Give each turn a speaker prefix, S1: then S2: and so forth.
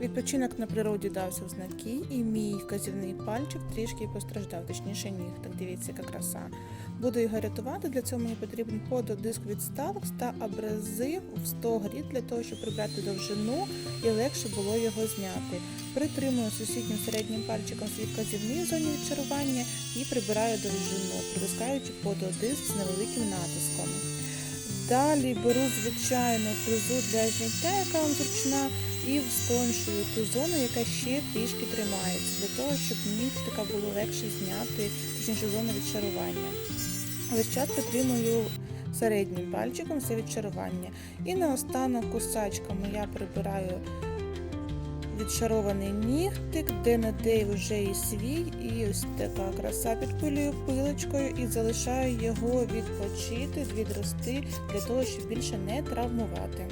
S1: Відпочинок на природі дався в знаки, і мій вказівний пальчик трішки постраждав, точніше нігтик. Дивіться, яка краса. Буду його рятувати. Для цього мені потрібен пододиск від Stalex та абразив в 100 гріт для того, щоб прибрати довжину і легше було його зняти. Притримую сусіднім середнім пальчиком свій вказівний в зоні відчарування і прибираю довжину, притискаючи пододиск з невеликим натиском. Далі беру звичайну фрезу для зняття, яка вам зручна, і встоншую ту зону, яка ще трішки тримається, для того, щоб нігтика було легше зняти, точніше зону відчарування. Весь час підтримую середнім пальчиком все відчарування. І наостанок кусачками я прибираю відшарований нігтик, де на де вже і свій, і ось така краса підпилюю пилочкою і залишаю його відпочити, відрости для того, щоб більше не травмувати.